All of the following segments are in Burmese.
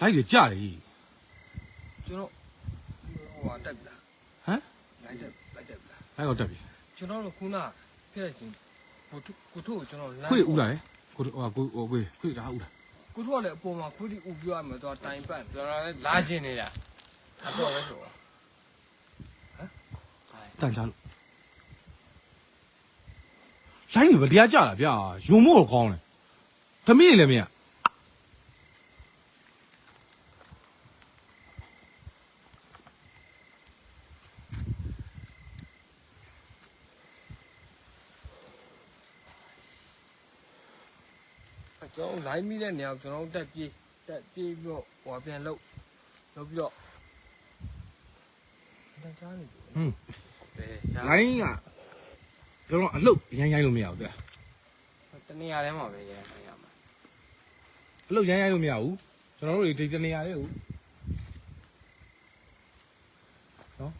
လိုက်ရကြတယ်ကျွန်တော်ဟိုဟာတက်ပြီလားဟမ်လိုက်တက်လိုက်တက်ပြီလားလိုက်တော့တက်ပြီကျွန်တော်တို့ခုနဖြစ်တဲ့ချင်းဟိုထုကိုထုကိုကျွန်တော်လမ်းခွေဥလာလေကိုဟိုကိုဟိုကိုခွေဒါဥလာကိုထုကလည်းအပေါ်မှာခွေးတီဥပြရမယ်တော့တိုင်ပတ်ကျွန်တော်လည်းလာကျင်နေတာအတော့ပဲဆိုတော့ဟမ်တန်ချလို့လိုက်နေဗတရားကြတာဗျာယုံမို့တော့ကောင်းတယ်သမီးလည်းမရ ကျွန်တော်လိုင်းမိတဲ့နေရာကိုကျွန်တော်တက်ပြေးတက်ပြေးပြီးတော့ဟိုပြန်လှုပ်လှုပ်ပြီးတော့တန်ချားနေပြီဟွန်းဘယ်ရှားလိုင်းကကျွန်တော်အလုတ်ရိုင်းရိုင်းလို့မရဘူးဗျာတနေရာထဲမှာပဲရဲနေရာမှာအလုတ်ရိုင်းရိုင်းလို့မရဘူးကျွန်တော်တို့ဒီတနေရာလေးကိုနော်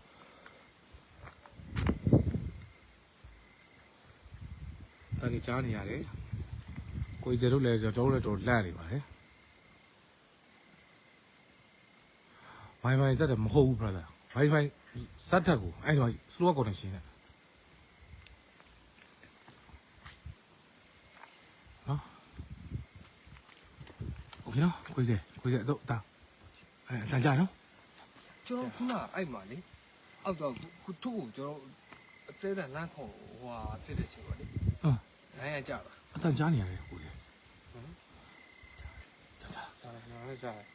တန်ကြားနေရတယ် ကိုကြီးတို့လည်းကျွန်တော်တို့လည်းတော်လှန့်နေပါတယ်။မိုင်မိုင်ဇက်တယ်မဟုတ်ဘူး brother ။ wifi ဇက်တက်ကိုအဲ့တော့ slow connection နဲ့နော်။ Okay နော်ကိုကြီးကိုကြီးတို့တာအဲ့တန်ကြနော်။ကျွန်တော်ခုနအဲ့မှာလေအောက်တော့ခုထုတ်ကိုကျွန်တော်အသေးတန်လမ်းခေါ်ဟွာဖြစ်တဲ့ချိန်ပါလေ။ဟုတ်။နိုင်ရကြပါအတန်ကြားနေရတယ်ကို ကျွန်တော်လည်းကြားတယ်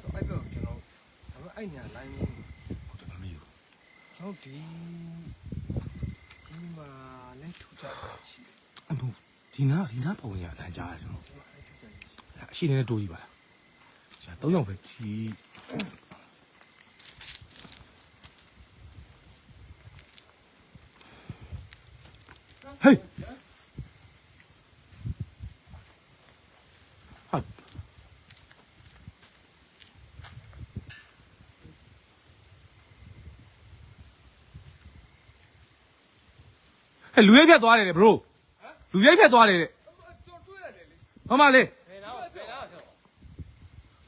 ဆိုအဲ့တော့ကျွန်တော်ဒါပေမဲ့အဲ့ညာလိုင်းမျိုးဟုတ်တယ်မမေဘူးကျွန်တော်ဒီဒီမှာလည်းထူကြတာရှိတယ်အမှုဒီနာဒီနာပုံရအတန်ကြားရတယ်ကျွန်တော်ကျွန်တော်အဲ့ထူကြတာရှိအရှိနေတဲ့တိုးကြီးပါလားရှာ၃ယောက်ပဲကြီး ဟေးဟာဟဲ့လူရိုက်ဖြတ်သွားတယ်လေ bro လူရိုက်ဖြတ်သွားတယ်လေကျွန်တော်တွေ့ရတယ်လေမမလေးဘယ်တော့ဘယ်တော့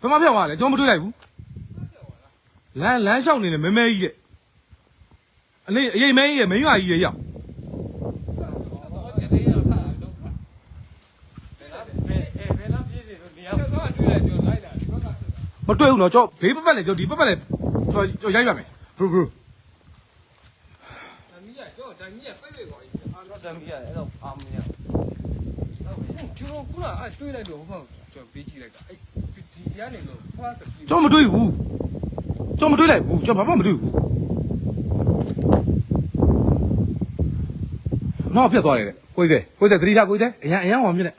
ဆိုဘယ်မှာဖြတ်သွားလဲကျွန်တော်မတွေ့လိုက်ဘူးလမ်းလမ်းလျှောက်နေတယ်မဲမဲကြီးရဲ့အလေးအရေးမဲကြီးရဲ့မင်းရွာကြီးရဲ့ရောက် တော့တည်းရဖတ်တော့ဘယ်လားဘယ်ဘယ်လားပြည့်တယ်လို့နေရာတော့တွေ့ရတယ်ကျွန်တော်လိုက်တာဒီဘက်က မတွေ့ဘူးနော်ကျွန်တော်ဘေးပတ်ပတ်လေကျွန်တော်ဒီပတ်ပတ်လေကျွန်တော်ရိုက်ပါမယ် bro bro တမီးရကျွန်တော်တမီးရပိတ်ပိတ်ပါကြီးအာတော့တမ်းပြီးရတယ်အဲ့တော့အာမရကျွန်တော်ခုနအဲ့တွေးလိုက်တော့ဟုတ်ကျွန်တော်ပေးကြည့်လိုက်တာအဲ့ဒီရနေလို့ဖားတပြီကျွန်တော်မတွေ့ဘူးကျွန်တော်မတွေ့လိုက်ဘူးကျွန်တော်ဘာမှမတွေ့ဘူးနောက်ဖြတ်သွားတယ်လေကိုကြီးကိုကြီးသတိထားကိုကြီးအရန်အရန်ဟောမြင်တယ်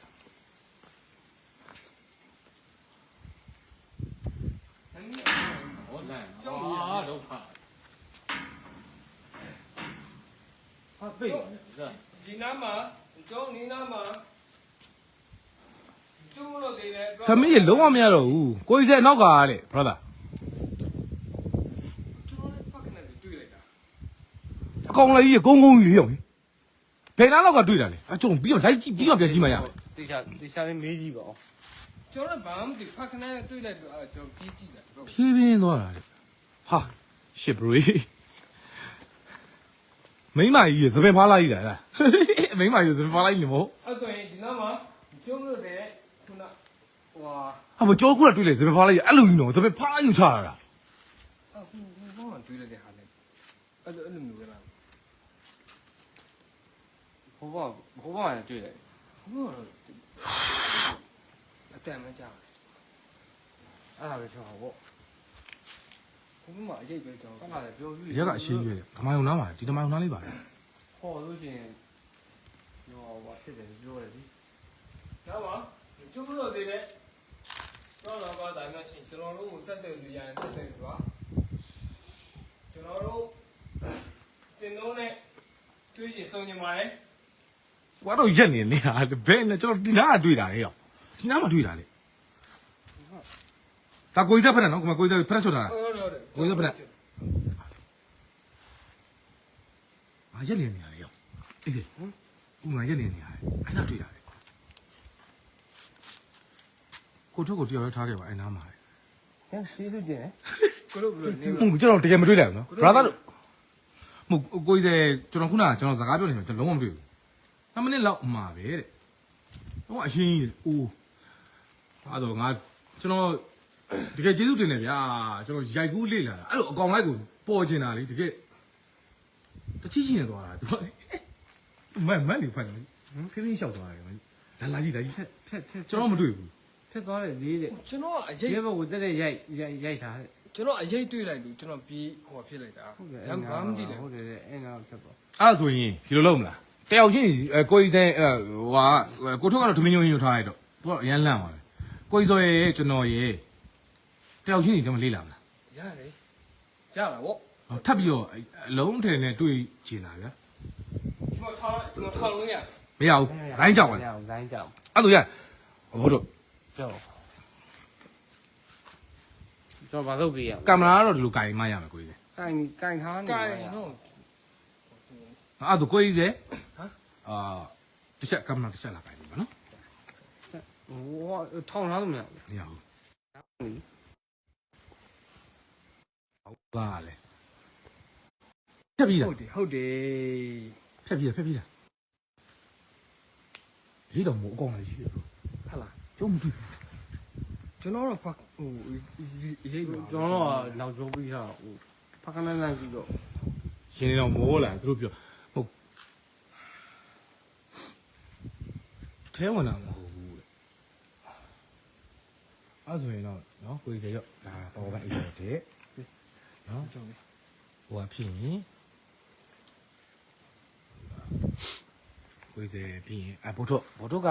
ဟောလန့်အာတော့ဖာ ဟာပိတ်ရတယ်ဒီနားမှာကျွန်တော်နီးနားမှာကျုံလို့နေတယ်သမီးရေလုံးဝမရတော့ဘူးကိုကြီးအနောက်ကတဲ့ brother ကျွန်တော်လည်းပတ်ကနေတွေ့လိုက်တာအကောင်လေးကြီးကုန်းကုန်းကြီးရောက်ဘယ်နားလောက်ကတွေ့တာလဲအကျုံပြီးတော့လိုက်ကြည့်ပြီးတော့ပြန်ကြည့်မှရမယ်တေချာတေချာလေးမေးကြည့်ပါဦးကျွန်တော်ဘာမှမသိဖတ်ခနဲ့တွေ့လိုက်တော့အဲ့ကျွန်တော်ပြေးကြည့်တယ်တော့ဖြည်းဖြည်းသွားတာလေဟာရှစ်ဘရီ မိမကြီးရသပင်ဖားလိုက်တာလားမိမကြီးသပင်ဖားလိုက်နေမို့အဲ့ဆိုရင်ဒီနားမှာကျုံလို့တဲ့ခုနဟွာဟာမကြောခုကတွေ့လေသပင်ဖားလိုက်အဲ့လိုကြီးနော်သပင်ဖားလိုက်ယူချတာအခုဘာမှတွေ့လိုက်တဲ့ဟာလဲအဲ့လိုအဲ့လိုမျိုးကလားဟိုဘောဟိုဘောရတွေ့ ဘုမမအရေးပဲကြောက်ခဏလည်းပြောပြီးရက်ကအရှိကြီးဓမ္မယုံနားပါဒီဓမ္မယုံနားလေးပါလေဟောလို့ချင်းရောဘာဖြစ်တယ်ပြောတယ်ဒီတော့ပါကျုံလို့တဲ့တော့တော့ပါတိုင်းမရှိကျွန်တော်တို့ကိုတက်တယ်လူရရင်တက်တယ်ကွာကျွန်တော်တို့တင်တော့နဲ့တွေ့ရင်စုံနေပါတယ်ကွာတော့ရက်နေနေတာဘယ်နဲ့ကျွန်တော်ဒီနားကတွေ့တာလေရောက်ဒီနားမှာတွေ့တာလေ ဒါကိုကြီးသက်ဖက်နဲ့နော်ကိုမကိုကြီးသက်ဖက်ချွတ်တာဟုတ်ဟုတ်ဟုတ်ကိုကြီးသက်ဖက်နဲ့အာရက်နေနေတာလေရောက်အေးစေဦးငါရက်နေနေရတယ်အဲ့ဒါတွေ့ရတယ်ကိုထုတ်ကိုတယောက်လည်းထားခဲ့ပါအဲ့နားမှာဟဲ့စီးလို့ကျင်ကိုတို့ဘယ်လိုနေဟုတ်ကျွန်တော်တကယ်မတွေ့လိုက်ဘူးနော် brother တို့မဟုတ်ကိုကြီးစေကျွန်တော်ခုနကကျွန်တော်စကားပြောနေတယ်ကျွန်တော်လုံးဝမတွေ့ဘူး2မိနစ်လောက်အမှာပဲတဲ့တော့အရှင်းကြီးအိုးအဲ့တော့ငါကျွန်တော် တကယ်ကျေးဇူးတင်တယ်ဗျာကျွန်တော်ရိုက်ကူးလေ့လာတာအဲ့လိုအကောင်လိုက်ကိုပေါ်ကျင်တာလေတကယ်တချိချင်းနေသွားတာသူကမန်မန်နေဖတ်တယ်ခင်းခင်းလျှောက်သွားတယ်လာလာကြည့်လာကြည့်ဖြက်ဖြက်ဖြက်ကျွန်တော်မတွေ့ဘူးဖြက်သွားတယ်လေးတဲ့ကျွန်တော်ကအရေးရဲဘက်ကိုတက်တဲ့ရိုက်ရိုက်ရိုက်ထားတယ်ကျွန်တော်အရေးတွေ့လိုက်လို့ကျွန်တော်ပြီးဟိုဖြစ်လိုက်တာဟုတ်တယ်ဘာမှမသိလဲဟုတ်တယ်အဲ့နာဖြက်ပါအဲ့ဒါဆိုရင်ဒီလိုလုပ်မလားတယောက်ချင်းအဲကိုကြီးတဲ့အဲဟိုဟာကိုထုတ်ကတော့ဓမင်းညိုညိုထားလိုက်တော့သူကအရန်လန့်သွားတယ်ကိုကြီးစောရဲ့ကျွန်တော်ရဲ့ တယောက်ချင်းကျွန်တော်လေးလာမလားရတယ်ရတာဗောဟောထပ်ပြီးတော့အလုံးထည်နဲ့တွေ့ကျင်တာဗျာကျွန်တော်ထားကျွန်တော်ထားလို့ရမရဘူးလိုင်းကြောက်တယ်လိုင်းကြောက်အဲ့လိုရဟိုတို့ကြောက်ကျွန်တော်ဘာလုပ်ပြရကင်မရာကတော့ဒီလိုကင်မှရမယ်ကိုကြီးတဲ့ကင်ကင်ထားနေကိုင်တော့အဲ့ဒါကိုကြီးစေဟမ်အာတစ်ချက်ကင်မရာတစ်ချက်လာကင်ပြီမနော်ဟိုထောင်းထားလို့မရဘူးမရဘူး ဟုတ်ပါလေဖြတ်ပြီးတာဟုတ်တယ်ဟုတ်တယ်ဖြတ်ပြီးတာဖြတ်ပြီးတာရေးတော့မို့အကောင်လည်းရှိတယ်ဘဟုတ်လားကျုံမတွေ့ကျွန်တော်တော့ဖတ်ဟိုရေးပါကျွန်တော်ကနောက်ကျုံးပြီးတော့ဟိုဖခနန်းနန်းကြည့်တော့ရှင်နေတော့မိုးလာသူတို့ပြောဟုတ်ထဲဝင်တာမဟုတ်ဘူးတဲ့အဲ့ဆိုရင်တော့နော်ကိုကြီးရောဒါပေါ်ပဲအေးတဲ့ နော်ကြောင်းဟိုကဖြစ်ရင်ကိုကြီးဖြစ်ရင်အဘိုးတို့ဘိုးတို့က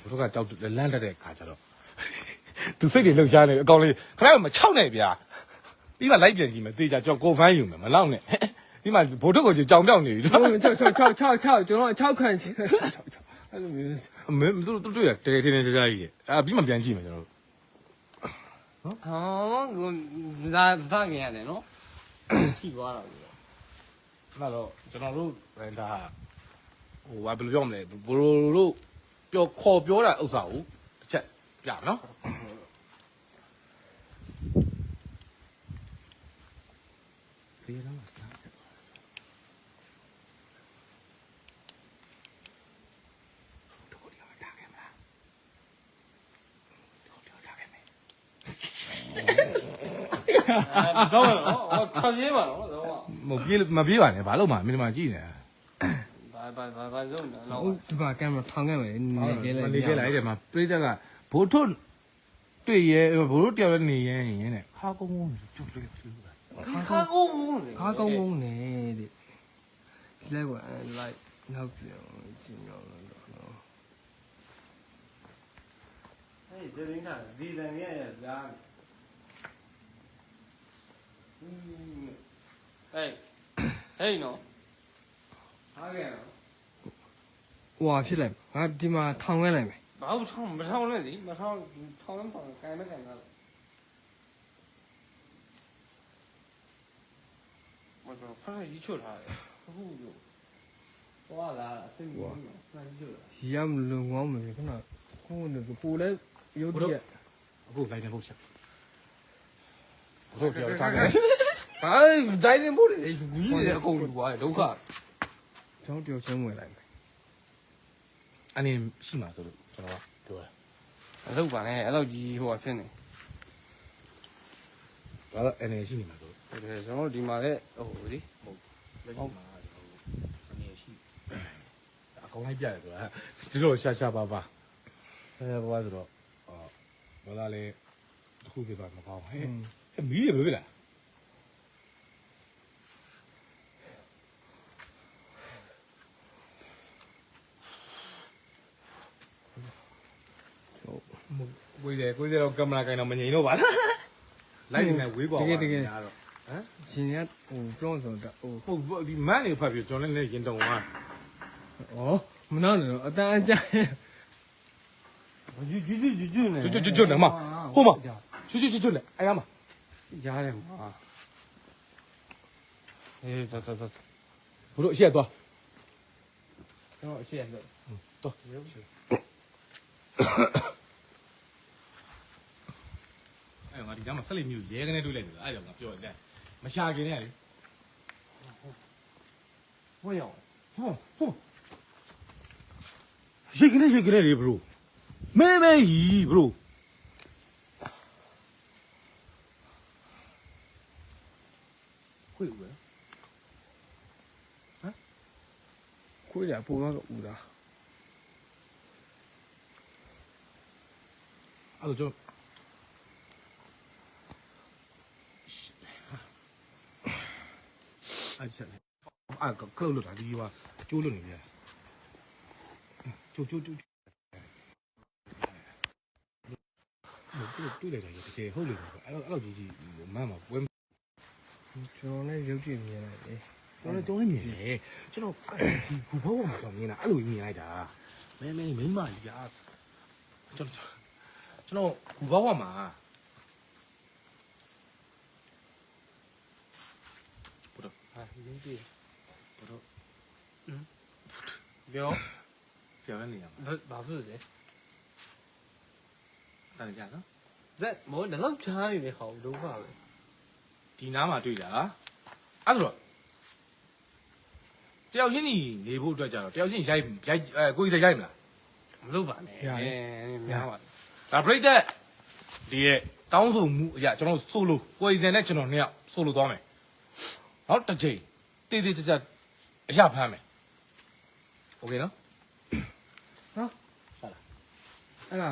ဘိုးတို့ကကြောက်လန့်တက်တဲ့ခါကျတော့သူစိတ်တွေလှုပ်ရှားနေအကောင်လေးခဏမချောက်နဲ့ဗျာပြီးမှလိုက်ပြန်ကြည့်မယ်သေချာကြောက်ကိုဖမ်းယူမယ်မလောက်နဲ့ဒီမှာဘိုးတို့ကိုကြောင်ပြောက်နေပြီဟုတ်6 6 6 6 6ကျွန်တော်6ခန့်ချင်း6 6 6အဲ့လိုမျိုးမင်းတို့တို့တွေ့ရတဲတဲတဲရှားရှားကြီးအာပြီးမှပြန်ကြည့်မယ်ကျွန်တော်တို့ ဟောကိုသာသာကြရတယ်နော်ထိသွားတာအဲ့တော့ကျွန်တော်တို့ဒါဟိုဘာဘယ်လိုပြောမလဲဘလိုတို့ပြောခေါ်ပြောတာဥစ္စာကိုတစ်ချက်ပြမယ်နော်ဒီနမှာတာတို့ဒီမှာတာခဲ့မလားတို့ဒီတာခဲ့မယ် တော့နော်ခပြေးပါနော်တော့မပြေးမပြေးပါနဲ့ဘာလို့မှမင်းဒီမှာကြည့်နေတာဘာဘာဘာဘာလုံးနော်ဟုတ်ဒီမှာကင်မရာထောင်ခဲ့မယ်နေခဲ့လိုက်နေခဲ့လိုက်တဲ့မှာပြိတ္တကဘိုးထွတ်တွေ့ရဲဘိုးတို့တယောက်လည်းနေရဲရင်တဲ့ခါကုန်းကုန်းကျွတ်တွေ့တွေ့ခါဦးခါကောင်းကောင်းနဲ့တဲ့ဒီလိုကလိုက်နောက်ပြန်ကျင်းတော့တော့ဟေးဒီရင်းတာဒီတန်ရဲ့ဇာ ဟေးဟေးနော်ဟာကဲနော်ဟွာဖြစ်လိုက်ငါဒီမှာထောင်ခဲ့လိုက်မယ်ဘာလို့ထောင်းမထောင်းလဲဒီမထောင်းထောင်းလည်းပေါ့ကဲမကဲလားမတော်ဖက်ကြီးချွတ်ထားတယ်အခုလို့ဟောလာအစင်ကြီးနော်ဖက်ကြီးချွတ်လာရမလုံကောင်းမယ်ခဏဟိုနေပူလဲရုပ်တရက်အခုလိုက်နေဖို့ချက်ဘိုးတို့ပြောတာကဲ ဟာဒိုင်းနေမို့လေယူကြီးလေအကုန်လူသွားတယ်ဒုက္ခကျွန်တော်တယောက်ချင်းဝင်လိုက်မယ်အနေရှိမှာဆိုလို့ကျွန်တော်ကပြောတာအလုပ်ပါနဲ့အဲ့တော့ကြီးဟိုဖြစ်နေဘာလို့အနေရှိနေမှာဆိုလို့ဟုတ်တယ်ကျွန်တော်ဒီမှာလည်းဟိုလေလက်ရှိမှာကျွန်တော်အနေရှိအကောင်လိုက်ပြတယ်ဆိုတာဒီလိုရှာရှာပါပါအဲဘာဆိုတော့အော်ဘာသာလဲအခုပြပါမကောင်းဟဲ့မီးရဘယ်လိုလဲ ကိုယ်တယ်ကိုယ်တယ်တော့ကင်မရာကင်တော့မငြိမ်တော့ပါလားလိုက်နေဝေးကွာတော့ရှင်ရဟိုပြောဆိုတော့ဟိုဟုတ်ဒီမန်းနေဖတ်ပြကျွန်တော်လည်းရင်တုံသွားဩမနာနဲ့အတန်းအကျယူယူယူယူနေကျွတ်ကျွတ်ကျွတ်နေမှာဟုတ်မှာကျွတ်ကျွတ်ကျွတ်နေအဲ့ဒါမှာရားတယ်မှာအေးတော်တော်တော်ဘုတို့အရှိရသွားကျွန်တော်အရှိရလို့တော့ ရုပ် အဲ့ ငါဒီကမှာဆက်လက်မျိုးရဲကနေတွေးလိုက်တယ်အဲ့ကြောင့်ငါပြောတယ်မရှာခင်နဲ့လေဝတ်ရအောင်ဟောဟောရိတ်ကနေရိတ်ကနေလေဘရိုမဲမဲကြီးဘရိုခွေပဲခွေးတယ်ပုံတော့ဦးတာအဲ့တော့ကျွန်တော် အဲ့ချက်လေအဲ့ကကလုတ်လို့တာဒီကကျိုးလို့နေပြီကျိုးကျိုးကျိုးတွေ့လိုက်တယ်တကယ်ဟုတ်လို့အဲ့တော့အဲ့တော့ကြီးကြီးမမ်းမှာပွဲကျွန်တော်လည်းရုပ်ကြည့်မြင်လိုက်တယ်ကျွန်တော်တော့မြင်တယ်ကျွန်တော်ဒီဘူဘောပေါ်မှာကျွန်တော်မြင်တာအဲ့လိုမြင်လိုက်တာမဲမဲမိမကြီးအားကျွန်တော်ကျွန်တော်ဘူဘောပေါ်မှာ ဟာရင်းပြေဘတော့ပြောကြောက်နေရမှာဘာဖြစ်လဲတာကြနော်ဇက်မောလည်းလောက်ချားနေတယ်ဟောဒုက္ခပဲဒီနားမှာတွေ့တာအဲ့တော့တယောက်ချင်းညီနေဖို့အတွက်ကြတော့တယောက်ချင်းရိုက်ရိုက်အဲကိုကြီးရိုက်မလားမလုပ်ပါနဲ့များပါဒါပြိတ်သက်ဒီရဲ့တောင်းဆိုမှုအရာကျွန်တော်ဆိုလိုကိုယ်စင်နဲ့ကျွန်တော်နှစ်ယောက်ဆိုလိုသွားမယ် နောက်တစ်ချိန်တေးသေးချာချာအရာဖမ်းမယ်โอเคနော် အဲ့ဒါ